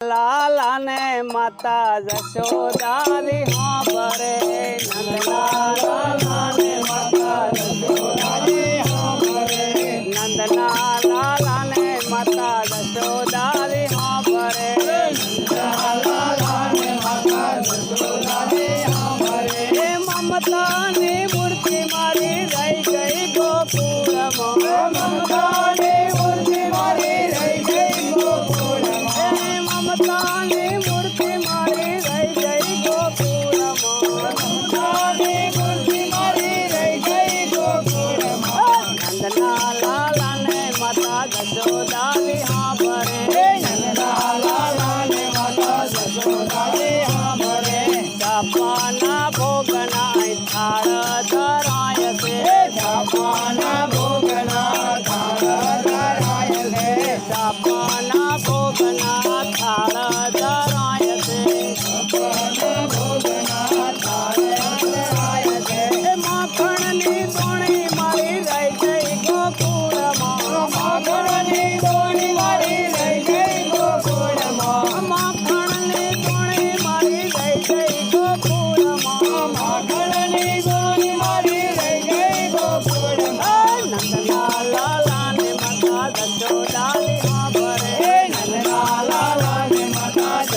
લાલાને માતા જશોદારી હાંભરે નંદલાલાને માતા જશોદારી હાંભરે નંદલાલાને માતા જશોદારી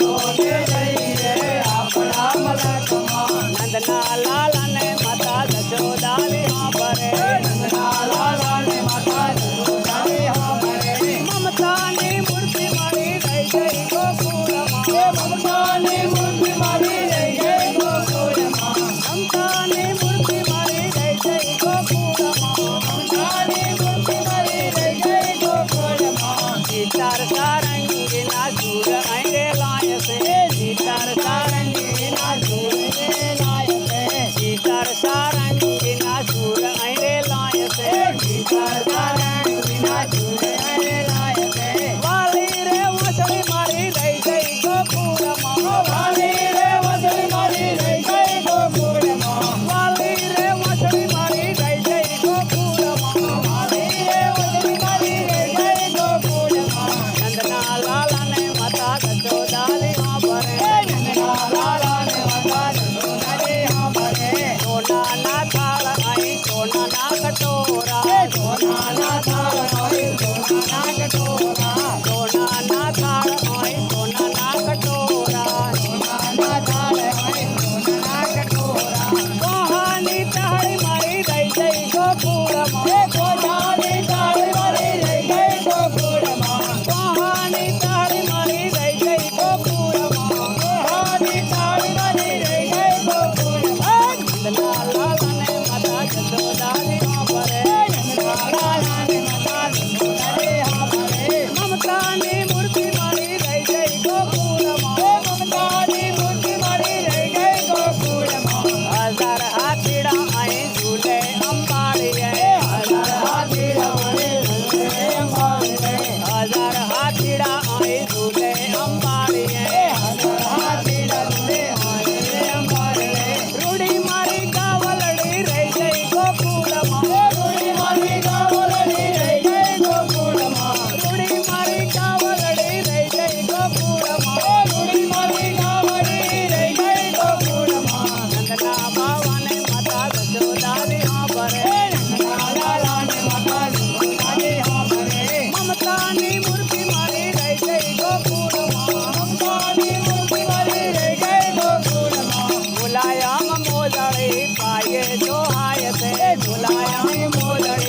Oh. ಯಾವ Mira से बुलाया मोलड़ी